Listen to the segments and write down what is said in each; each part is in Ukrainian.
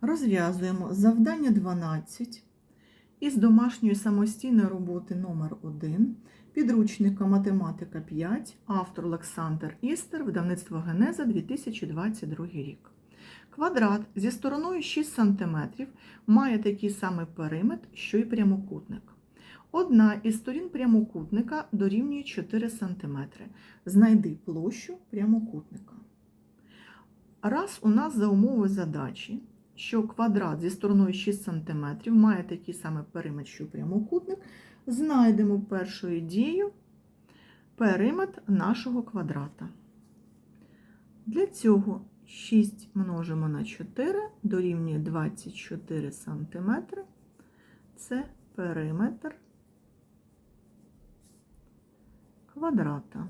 Розв'язуємо завдання 12 із домашньої самостійної роботи номер 1 підручника математика 5, автор Олександр Істер, видавництво Генеза 2022 рік. Квадрат зі стороною 6 см має такий самий периметр, що й прямокутник. Одна із сторін прямокутника дорівнює 4 см. Знайди площу прямокутника. Раз у нас за умови задачі, що квадрат зі стороною 6 см має такий самий периметр, що прямокутник, знайдемо першою дією периметр нашого квадрата. Для цього 6 множимо на 4 дорівнює 24 см. Це периметр квадрата.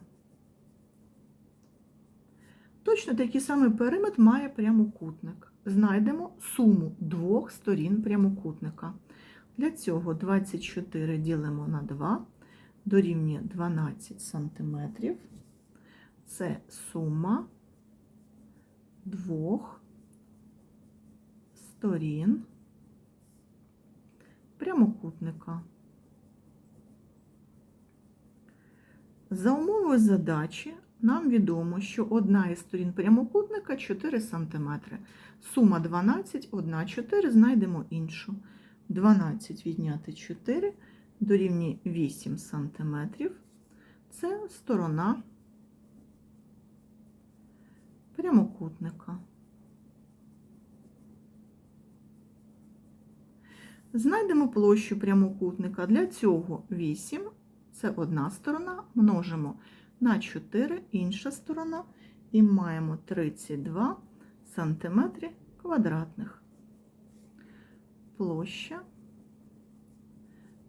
Точно такий самий периметр має прямокутник. Знайдемо суму двох сторін прямокутника. Для цього 24 ділимо на 2, дорівнює 12 см. Це сума двох сторін прямокутника. За умовою задачі нам відомо, що одна із сторін прямокутника 4 см. Сума 12, 1, 4, знайдемо іншу. 12 відняти 4 дорівнює 8 см. Це сторона прямокутника. Знайдемо площу прямокутника. Для цього 8 це одна сторона, множимо на 4 інша сторона і маємо 32 сантиметри квадратних. Площа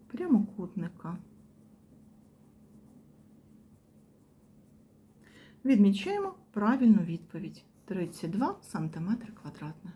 прямокутника. Відмічаємо правильну відповідь 32 см квадратних.